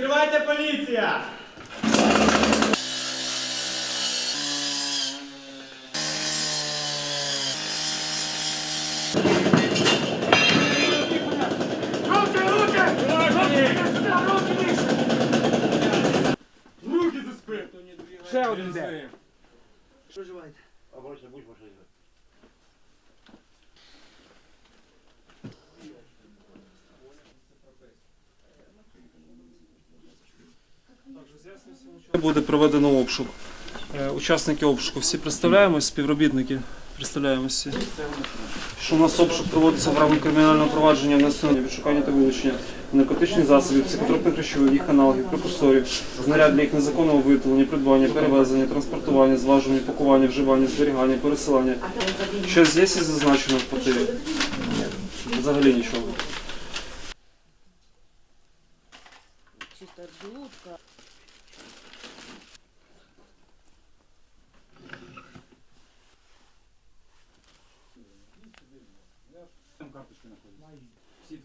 Відкривайте поліція! Руки за спину! Ще один де. Буде проведено обшук. Е, Учасники обшуку всі представляємось, співробітники представляємося. Що у нас обшук проводиться в рамках кримінального провадження внесення відшукання та вилучення наркотичних засобів, психотропних речовин, їх аналогів, прекурсорів, знаряд для їх незаконного виготовлення, придбання, перевезення, транспортування, зважування, пакування, вживання, зберігання, пересилання. Щось є зазначено в? Ні. Взагалі нічого. Чисто желудка. Всіх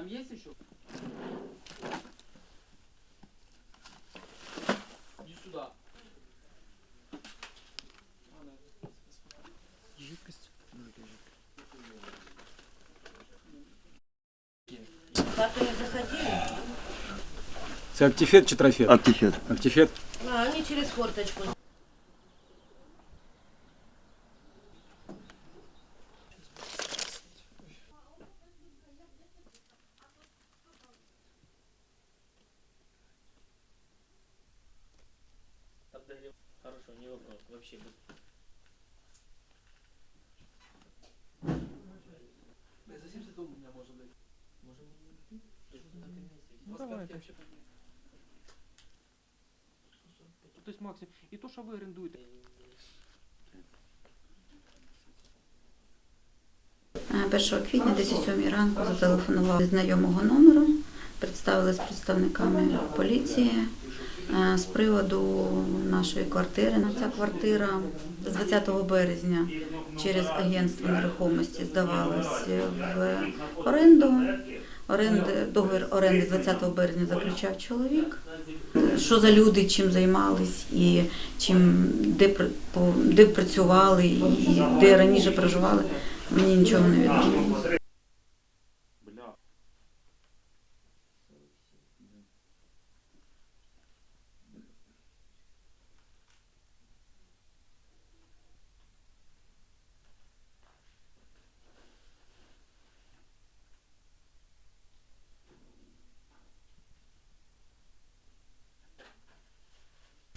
Там є ще? Иди сюда. В хату не заходили? Це актифет чи трофет? Актифет. Актифет. А, они через форточку. Хорошо, не вопрос. Вообще без... За 70 у меня может быть. Можем То есть максимум. І то, що ви орендуєте. Е, 1 квітня, десь о 7 ранку, зателефонували зі знайомого номеру, представились представниками поліції. е, з приводу нашої квартири. Ця квартира з 20 березня через агентство нерухомості здавалась в оренду. Оренди, договір оренди 20 березня заключав чоловік. Що за люди, чим займались і чим де, де працювали і де раніше проживали, мені нічого не відомо.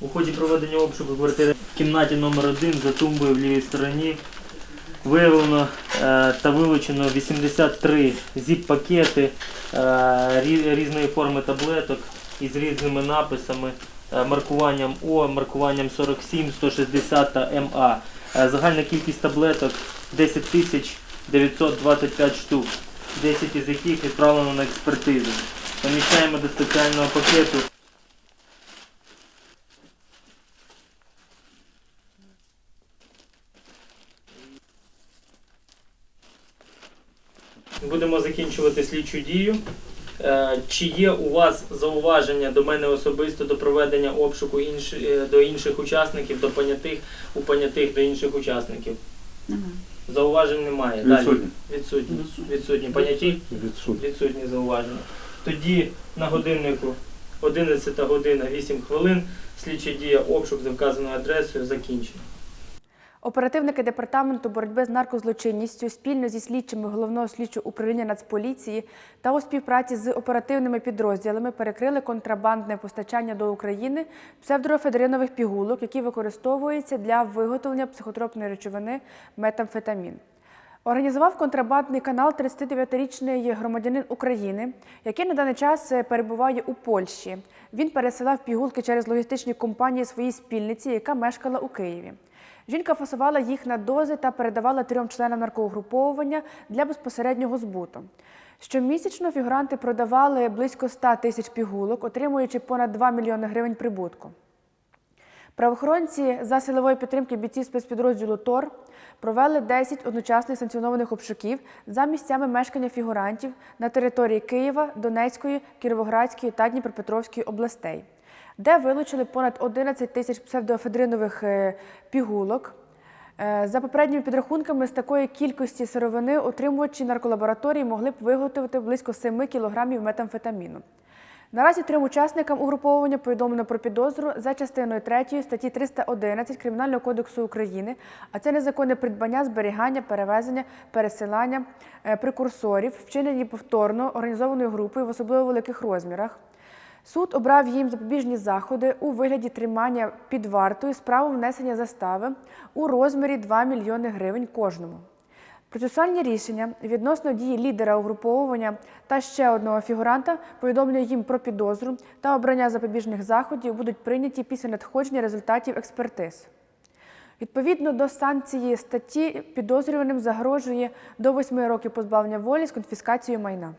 У ході проведення обшуку квартири в кімнаті номер 1 за тумбою в лівій стороні виявлено е, та вилучено 83 зіп-пакети е, різної форми таблеток із різними написами, е, маркуванням О, маркуванням 47, 160 та МА. Загальна кількість таблеток 10 тисяч 925 штук, 10 із яких відправлено на експертизу. Поміщаємо до спеціального пакету Будемо закінчувати слідчу дію. Е, Чи є у вас зауваження до мене особисто до проведення обшуку інш... е, до інших учасників, до понятих, у понятих до інших учасників? Немає. Зауважень немає. Відсутні. Далі. Відсутні. Відсутні. Поняті? Відсутні. Відсутні зауваження. Тоді на годиннику 11 година 8 хвилин. Слідча дія обшук за вказаною адресою закінчена. Оперативники департаменту боротьби з наркозлочинністю спільно зі слідчими головного слідчого управління Нацполіції та у співпраці з оперативними підрозділами перекрили контрабандне постачання до України псевдоефедринових пігулок, які використовуються для виготовлення психотропної речовини метамфетамін. Організував контрабандний канал 39-річний громадянин України, який на даний час е, перебуває у Польщі. Він пересилав пігулки через логістичні компанії своїй спільниці, яка мешкала у Києві. Жінка фасувала їх на дози та передавала трьом членам наркоугруповування для безпосереднього збуту. Щомісячно фігуранти продавали близько 100 тисяч пігулок, отримуючи понад 2 мільйони гривень прибутку. Правоохоронці за силової підтримки бійців спецпідрозділу ТОР провели 10 одночасних санкціонованих обшуків за місцями мешкання фігурантів на території Києва, Донецької, Кіровоградської та Дніпропетровської областей, де вилучили понад 11 тисяч псевдоефедринових е, пігулок. Е, За попередніми підрахунками, з такої кількості сировини отримувачі нарколабораторії могли б виготовити близько 7 кілограмів метамфетаміну. Наразі трьом учасникам угруповання повідомлено про підозру за частиною 3 статті 311 Кримінального кодексу України, а це незаконне придбання, зберігання, перевезення, пересилання е, прекурсорів, вчинені повторно організованою групою в особливо великих розмірах. Суд обрав їм запобіжні заходи у вигляді тримання під вартою з правом внесення застави у розмірі 2 мільйони гривень кожному. Процесуальні рішення відносно дії лідера угруповування та ще одного фігуранта повідомлює їм про підозру та обрання запобіжних заходів будуть прийняті після надходження результатів експертиз. Відповідно до санкції статті підозрюваним загрожує до 8 років позбавлення волі з конфіскацією майна.